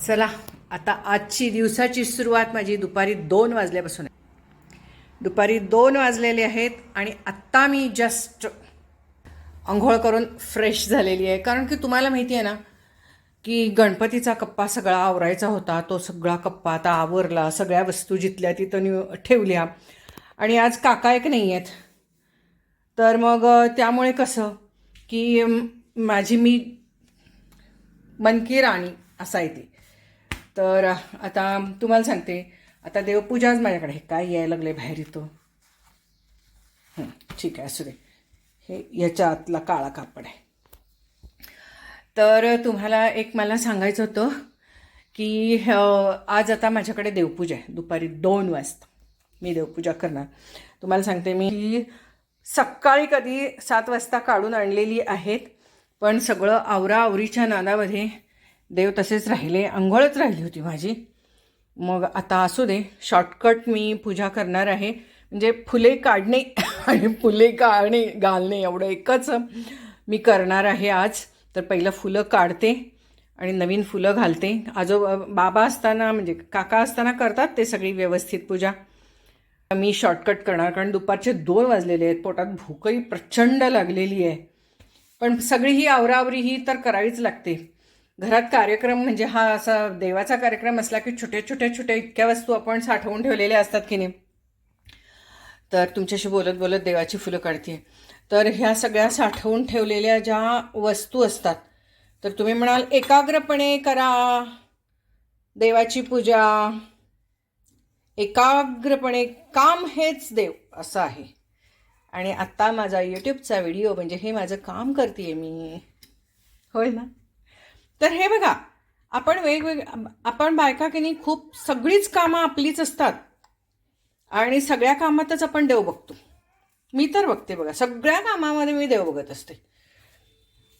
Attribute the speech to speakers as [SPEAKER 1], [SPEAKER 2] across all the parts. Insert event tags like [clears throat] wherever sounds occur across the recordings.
[SPEAKER 1] चला आता आजची दिवसाची सुरुवात माझी दुपारी दोन वाजल्यापासून आहे. दुपारी दोन वाजलेले आहेत आणि आत्ता मी जस्ट आंघोळ करून फ्रेश झालेली आहे. कारण की तुम्हाला माहिती आहे ना की गणपतीचा कप्पा सगळा आवरायचा होता. तो सगळा कप्पा आता आवरला सगळ्या वस्तू जिथल्या तिथं न्यू ठेवल्या. आणि आज काका एक नाही आहेत. तर मग त्यामुळे कसं की माझी मी मनकी राणी असा आहे ती. तर आता तुम्हाला सांगते. आता देवपूजाच माझ्याकडे आहे. काय यायला लागले बाहेर येतो ठीक आहे असू दे. हे याच्या आतला काळा कापड आहे. तर तुम्हाला एक मला सांगायचं होतं की आज आता माझ्याकडे देवपूजा आहे. दुपारी दोन वाजता मी देवपूजा करणार. तुम्हाला सांगते मी सकाळी कधी सात वाजता काढून आणलेली आहेत. पण सगळं आवराआवरीच्या नादामध्ये देव तसेच राहिले आंघोळच राहिली होती माझी. मग आता असू दे शॉर्टकट मी पूजा करणार आहे. म्हणजे फुले काढणे [laughs] आणि फुले काढणे घालणे एवढं एकच मी करणार आहे आज. तर पहिलं फुलं काढते आणि नवीन फुलं घालते. आजो बाबा असताना म्हणजे काका असताना करतात ते सगळी व्यवस्थित पूजा. मी शॉर्टकट करणार कारण दुपारचे दोन वाजलेले आहेत. पोटात भूकही प्रचंड लागलेली आहे. पण सगळी ही आवरावरी ही तर करावीच लागते. घरात कार्यक्रम म्हणजे हा असा देवाचा कार्यक्रम असला की छोट्या छोट्या छोट्या इतक्या वस्तू आपण साठवून ठेवलेल्या असतात की नाही. तर तुमच्याशी बोलत बोलत देवाची फुलं काढते तर ह्या सगळ्या साठवून ठेवलेल्या ज्या वस्तू असतात तर तुम्ही म्हणाल एकाग्रपणे करा. देवाची पूजा. एकाग्रपणे काम हेच देव असं आहे. आणि आत्ता माझा यूट्यूबचा व्हिडिओ म्हणजे हे माझं काम करते मी. होय ना? तर हे बघा आपण वेगवेग आपण बायका की नाही खूप सगळीच कामं आपलीच असतात. आणि सगळ्या कामातच आपण देव बघतो. मी तर बघते बघा सगळ्या कामामध्ये मी देव बघत असते.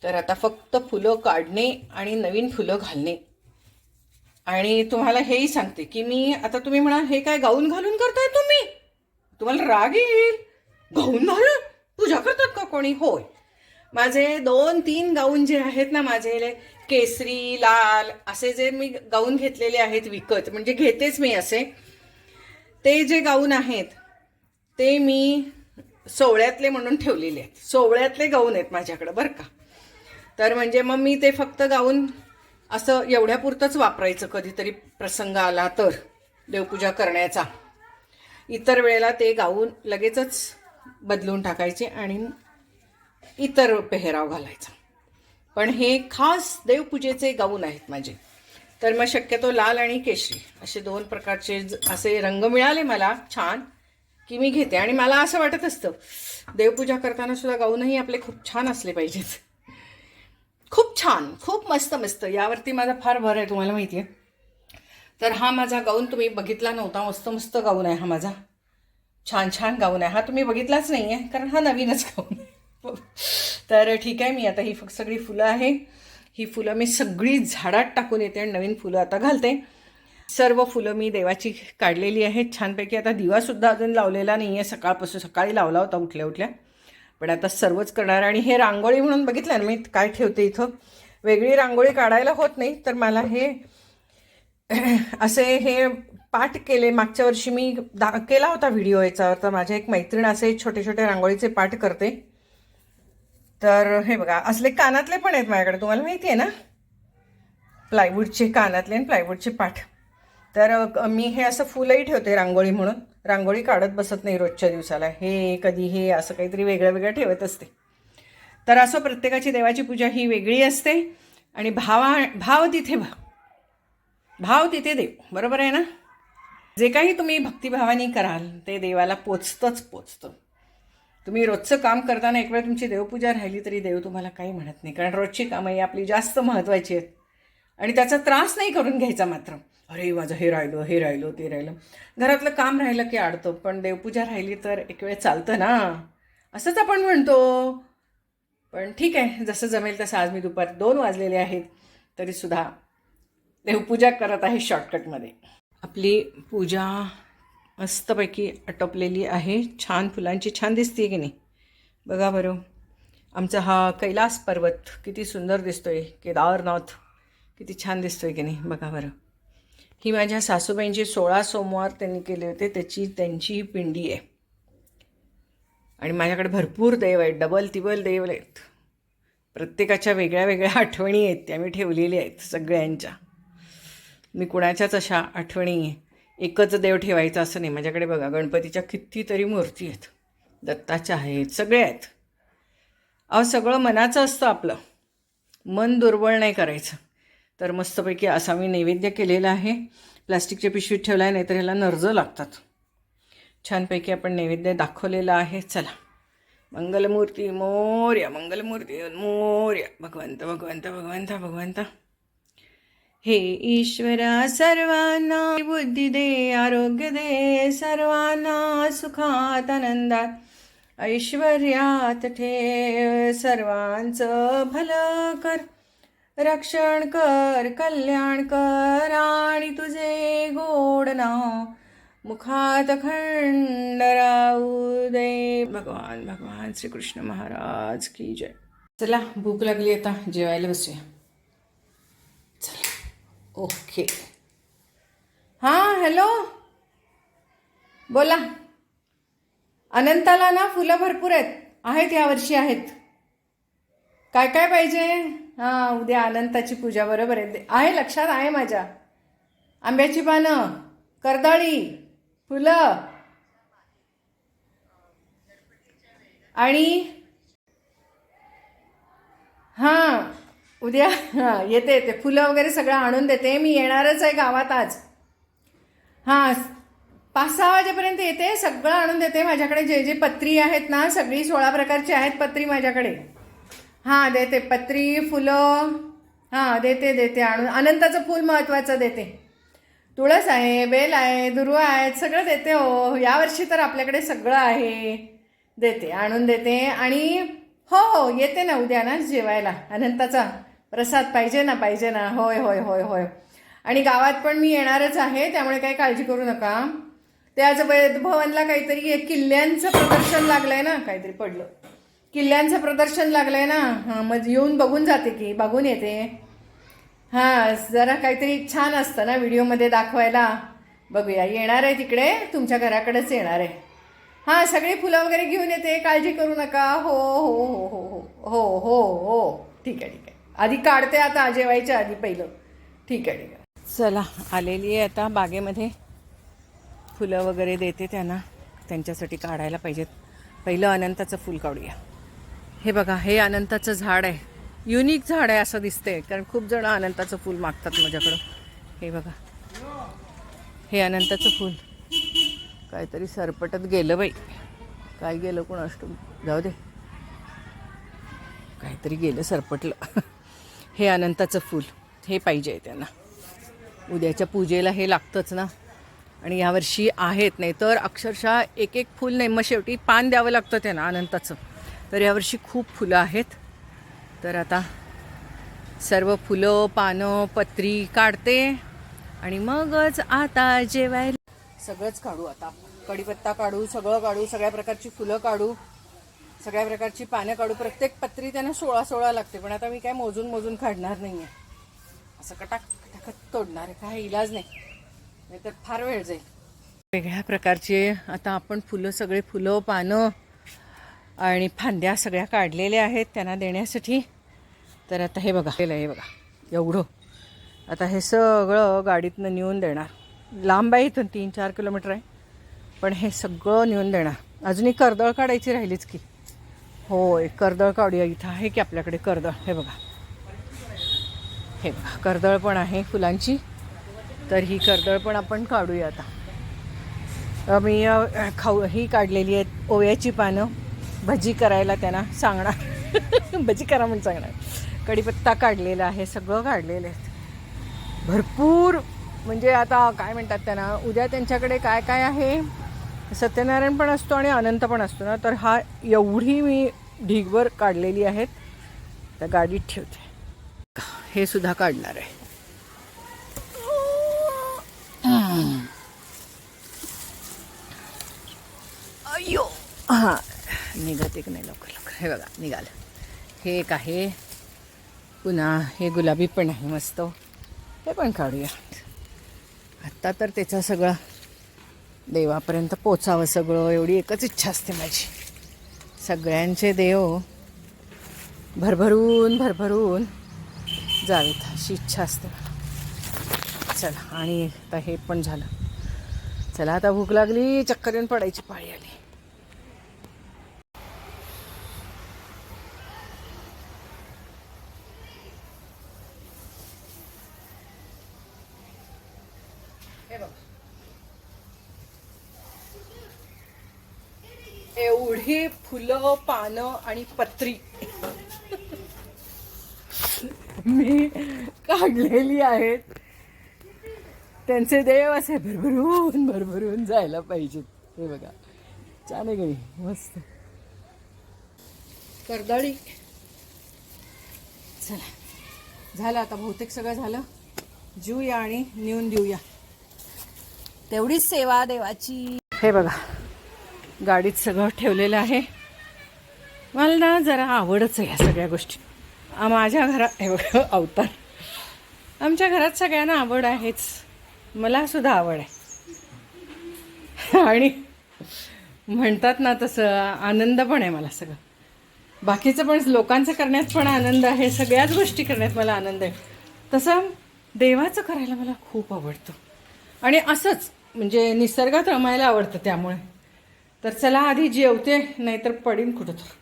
[SPEAKER 1] तर आता फक्त फुलं काढणे आणि नवीन फुलं घालणे. आणि तुम्हाला हेही सांगते की मी आता तुम्ही म्हणा हे काय गाऊन घालून करताय तुम्ही? तुम्हाला राग येईल. गाऊन घालून? पूजा करतात का कोणी? होय. माझे दोन तीन गाऊन जे आहेत ना माझे केसरी लाल असे जे मी गाऊन घेतलेले आहेत विकत म्हणजे घेतेच मी असे. ते जे गाऊन आहेत ते मी सोवळ्यातले म्हणून ठेवलेले आहेत. सोवळ्यातले गाऊन आहेत माझ्याकडं बरं का? तर म्हणजे मग मी ते फक्त गाऊन असं एवढ्यापुरतंच वापरायचं कधीतरी प्रसंग आला तर देवपूजा करण्याचा. इतर वेळेला ते गाऊन लगेचच बदलून टाकायचे आणि इतर पेहराव घालायचा. पण हे खास देवपूजेचे गाऊन आहेत माझे. तर मग शक्यतो लाल आणि केशरी असे दोन प्रकारचे ज- असे रंग मिळाले मला छान की मी घेते. आणि मला असं वाटत असतं देवपूजा करताना सुद्धा गाऊनही आपले खूप छान असले पाहिजेत. खूप छान खूप मस्त मस्त. यावरती माझा फार भर आहे तुम्हाला माहिती आहे तर हा माझा गाऊन तुम्ही बघितला नव्हता. मस्त मस्त गाऊन आहे हा माझा. छान छान गाऊन आहे. हा तुम्ही बघितलाच नाही आहे कारण हा नवीनच गाऊन आहे. तर ठीक आहे मी आता ही फक्त सगळी फुलं आहे. ही फुलं मी सगळी झाडात टाकून येते आणि नवीन फुलं आता घालते. सर्व फुलं मी देवाची काढलेली आहेत. छानपैकी आता दिवासुद्धा अजून लावलेला नाही आहे सकाळपासून सकाळी लावला होता उठल्या उठल्या. पण आता सर्वच करणार आणि हे रांगोळी म्हणून बघितलं ना मी काय ठेवते इथं. वेगळी रांगोळी काढायला होत नाही तर मला हे [clears throat] असे हे पाठ केले. मागच्या वर्षी मी दा केला होता व्हिडिओ याच्यावर तर माझ्या एक मैत्रीण असे छोटे छोटे रांगोळीचे पाठ करते. तर हे बघा असले कानातले पण आहेत माझ्याकडे तुम्हाला माहिती आहे ना? प्लायवूडचे कानातले आणि प्लायवूडचे पाठ. तर मी हे असं फुलंही ठेवते रांगोळी म्हणून. रांगोळी काढत बसत नाही रोजच्या दिवसाला. हे कधी हे असं काहीतरी वेगळं वेगळं ठेवत असते. तर असं प्रत्येकाची देवाची पूजा ही वेगळी असते. आणि भावा भाव तिथे भा. भाव तिथे देव. बरोबर आहे ना? जे काही तुम्ही भक्तिभावाने कराल ते देवाला पोचतंच पोचतं. तुम्ही रोजचं काम करताना एक वेळ तुमची देवपूजा राहिली तरी देव तुम्हाला काही म्हणत नाही. कारण रोजची कामं ही आपली जास्त महत्त्वाची आहेत. आणि त्याचा त्रास नाही करून घ्यायचा मात्र. अरे माझं हे राहिलो हे राहिलो ते राहिलं. घरातलं काम राहिलं की आडतो पण देवपूजा राहिली तर एक वेळ चालतं ना. असंच आपण म्हणतो. पण ठीक आहे जसं जमेल तसं आज मी दुपार दोन वाजलेले आहेत तरीसुद्धा देवपूजा करत आहे शॉर्टकटमध्ये आपली पूजा मस्तपैकी आटोपलेली आहे. छान फुलांची छान दिसते की नाही? बघा बरं. आमचा हा कैलास पर्वत किती सुंदर दिसतो आहे केदारनाथ किती छान दिसतो आहे की नाही? बघा बरं. ही माझ्या सासूबाईंची सोळा सोमवार त्यांनी केले होते. त्याची त्यांची ही पिंडी आहे. आणि माझ्याकडे भरपूर देव आहेत. डबल तिबल देव आहेत. प्रत्येकाच्या वेगळ्या वेगळ्या आठवणी आहेत. त्या मी ठेवलेल्या आहेत सगळ्यांच्या. मी कुणाच्याच अशा आठवणी आहे एकच देव ठेवायचा असं नाही. माझ्याकडे बघा गणपतीच्या कितीतरी मूर्ती आहेत. दत्ताच्या आहेत सगळे आहेत. अहो सगळं मनाचं असतं आपलं. मन दुर्बळ नाही करायचं. तर मस्तपैकी असा मी नैवेद्य केलेला आहे. प्लास्टिकच्या पिशवीत ठेवला आहे नाहीतर ह्याला नर्ज लागतात. छानपैकी आपण नैवेद्य दाखवलेलं आहे. चला. मंगलमूर्ती मोर्या मंगलमूर्ती मोर्या. भगवंत भगवंत भगवंत भगवंत. हे ईश्वरा सर्वांना बुद्धी दे आरोग्य दे सर्वांना सुखात आनंदात. ऐश्वर्यात ठेव सर्वांचं भलं कर. रक्षण कर कल्याण कर आणि तुझे गोड नाव. मुखात खंड राहू दे. भगवान भगवान श्रीकृष्ण महाराज की जय. चला भूक लागली आता जेवायला बसूया. ओके. हां हॅलो? बोला. अनंताला ना फुलं भरपूर आहेत. आहेत यावर्षी आहेत. काय काय पाहिजे? हां उद्या अनंताची पूजा बरोबर आहे. आहे लक्षात आहे माझ्या. आंब्याची पानं कर्दळी फुलं. आणि हां उद्या हां येते येते. फुलं वगैरे सगळं आणून देते. मी येणारच आहे गावात आज. हां पाच सहा वाजेपर्यंत येते. सगळं आणून देते माझ्याकडे. जे जे पत्री आहेत ना सगळी सोळा प्रकारची आहेत पत्री माझ्याकडे. हां देते. पत्री फुलं हां देते देते. आणून अनंताचं फूल महत्त्वाचं देते. तुळस आहे बेल आहे दुर्वा आहेत सगळं देते हो. यावर्षी तर आपल्याकडे सगळं आहे. देते आणून देते. आणि हो हो येते ना उद्या ना जेवायला. अनंताचा. प्रसाद पाहिजे ना पाहिजे ना. होय होय होय होय. आणि गावात पण मी येणारच आहे त्यामुळे काही काळजी करू नका. ते आज भवनला काहीतरी किल्ल्यांचं प्रदर्शन लागलं आहे ना काहीतरी पडलं. किल्ल्यांचं प्रदर्शन लागलं आहे ना. हां मग येऊन बघून जाते की बघून येते. हां जरा काहीतरी छान असतं ना व्हिडिओमध्ये दाखवायला. बघूया येणार आहे तिकडे तुमच्या घराकडेच येणार आहे. हां सगळी फुलं वगैरे घेऊन येते काळजी करू नका. हो हो हो हो हो हो हो हो. ठीक आहे ठीक आहे. आधी काढते आता जेवायच्या आधी पहिलं. ठीक आहे ठीक आहे. चला आलेली आहे आता. बागेमध्ये फुलं वगैरे देते त्यांना. त्यांच्यासाठी काढायला पाहिजेत. पहिलं अनंताचं फूल काढूया. हे बघा हे अनंताचं झाड आहे. युनिक झाड आहे असं दिसतंय कारण खूप जण अनंताचं फूल मागतात माझ्याकडं हे बघा. हे अनंताचं फूल. काहीतरी सरपटत गेलं बाई. काय गेलं? कोण अष्ट जाऊ दे. काहीतरी गेलं सरपटलं. [laughs] हे अनंताचं फूल. हे पाहिजे आहे त्यांना. उद्याच्या पूजेला हे लागतंच ना. आणि यावर्षी आहेत नाही तर अक्षरशः एक एक फूल नाही मग शेवटी पान द्यावं लागतं त्यांना अनंताचं. तर यावर्षी खूप फुलं आहेत. तर आता सर्व फुलं पानं पत्री काढते. आणि मगच आता जेवायला सगळंच काढू आता. कढीपत्ता काढू सगळं काढू सगळ्या प्रकारची फुलं काढू. सगळ्या प्रकारची पानं काढू. प्रत्येक पत्री त्यांना सोळा सोळा लागते पण आता मी काय मोजून मोजून काढणार नाही आहे असं कटाक कटाकत तोडणार आहे काय इलाज नाही. नाहीतर फार वेळ जाईल. वेगळ्या प्रकारचे आता आपण फुलं सगळे फुलं पानं आणि फांद्या सगळ्या काढलेल्या आहेत त्यांना देण्यासाठी. तर आता हे बघा हे बघा एवढं. आता हे सगळं गाडीतनं नेऊन देणार. लांब आहे इथून तीन चार किलोमीटर आहे पण हे सगळं नेऊन देणार. अजूनही कर्दळ काढायची राहिलीच की. होय कर्दळ काढूया इथं. आहे की आपल्याकडे कर्दळ? हे बघा. हे बघा कर्दळ पण आहे फुलांची. तर ही कर्दळ पण आपण काढूया आता. मी खाऊ ही काढलेली आहेत ओव्याची पानं. भजी करायला त्यांना सांगणार. [laughs] भजी करा म्हणून सांगणार. कढीपत्ता काढलेला आहे सगळं काढलेलं आहे. भरपूर म्हणजे आता काय म्हणतात त्यांना उद्या त्यांच्याकडे काय काय आहे? सत्यनारायण पण असतो आणि अनंत पण असतो ना तर हा एवढी मी ढीगभर काढलेली आहेत त्या गाडीत ठेवते. हे सुद्धा काढणार आहे. अय्यो हां निघत एक नाही लवकर लवकर. हे बघा निघालं. हे एक आहे. पुन्हा हे गुलाबी पण आहे मस्त. हे पण काढूया आत्ता तर त्याचं सगळं देवापर्यंत पोचावं सगळं एवढी एकच इच्छा असते माझी. सगळ्यांचे देव भरभरून भरभरून जावेत अशी इच्छा असते चला आणि आता हे पण झालं. चला आता भूक लागली चक्कर येऊन पडायची पाळी आली. हे बघ. एवढी फुलं पानं आणि पत्री. मी काढलेली आहेत. त्यांचे देव असे भरभरून भरभरून जायला पाहिजेत. हे बघा. छान आहे गणी मस्त. कर्दळी. चला. झालं आता बहुतेक सगळं झालं. जीवया आणि नेऊन देऊया. तेवढीच सेवा देवाची. हे बघा. गाडीत सगळं ठेवलेलं आहे. मला ना जरा आवडच आहे ह्या सगळ्या गोष्टी. माझ्या घरात एवढं अवतार. आमच्या घरात सगळ्यांना आवड आहेच. मला सुद्धा आवड आहे. आणि म्हणतात ना तसं आनंद पण आहे मला सगळं. बाकीचं पण लोकांचं करण्यात पण आनंद आहे. सगळ्याच गोष्टी करण्यात मला आनंद आहे. तसं देवाचं करायला मला खूप आवडतं. आणि असंच म्हणजे निसर्गात रमायला आवडतं त्यामुळे. तर चला आधी जेवते नाहीतर पडीन कुठं तर.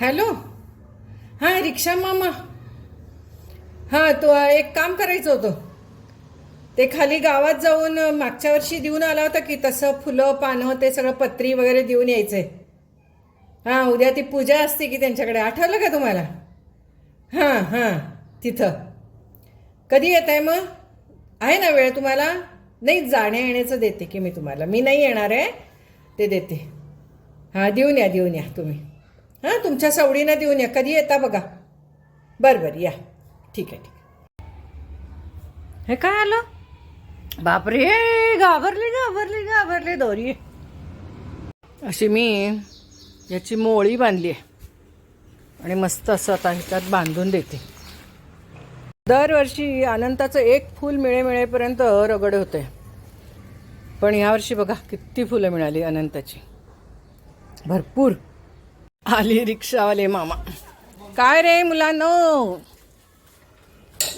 [SPEAKER 1] हॅलो? हां रिक्षा मामा. हां तो एक काम करायचं होतं. ते खाली गावात जाऊन मागच्या वर्षी देऊन आला होता की तसं फुलं पानं ते सगळं पत्री वगैरे देऊन यायचंय. हां उद्या ती पूजा असते की त्यांच्याकडे. आठवलं का तुम्हाला? हां हां तिथं. कधी येत आहे मग? आहे ना वेळ तुम्हाला? नाही जाण्या येण्याचं देते की मी तुम्हाला. मी नाही येणार आहे. ते देते. हां देऊन या देऊन या तुम्ही. हां तुमच्या सवडीनं देऊन या. कधी येता बघा. बरं बरं या. ठीक आहे ठीक आहे. हे काय आलं? बापरे घाबरले घाबरली घाबरली दोरी. अशी मी याची मोळी बांधली आहे. आणि मस्त असं आता ह्याच्यात बांधून देते. दरवर्षी अनंताचं एक फूल मिळे मिळेपर्यंत रगड होते पण यावर्षी बघा किती फुलं मिळाली अनंताची. भरपूर. आली रिक्षावाले मामा. काय रे मुलांनो?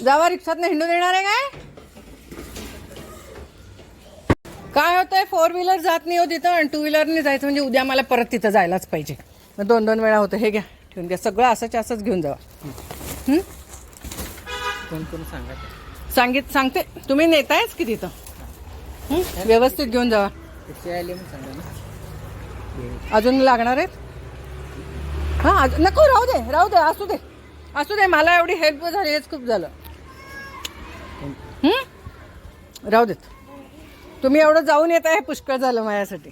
[SPEAKER 1] जावा रिक्षात हिंडून येणार आहे काय? काय होतंय? फोर व्हीलर जात नाही हो तिथं आणि टू व्हीलरने जायचं म्हणजे उद्या मला परत तिथं जायलाच पाहिजे. मग दोन दोन वेळा होतं. हे घ्या. ठेवून घ्या सगळं असंच असंच घेऊन जावा?
[SPEAKER 2] कोण कोण सांगा
[SPEAKER 1] सांगित सांगते. तुम्ही नेतायच की तिथं? हं? व्यवस्थित घेऊन जावा. अजून लागणार आहेत? हां अजून नको राहू दे राहू दे असू दे. असू दे मला एवढी हेल्प झाली हेच खूप झालं. हं? राहू देत. तुम्ही एवढं जाऊन येत आहे पुष्कळ झालं माझ्यासाठी.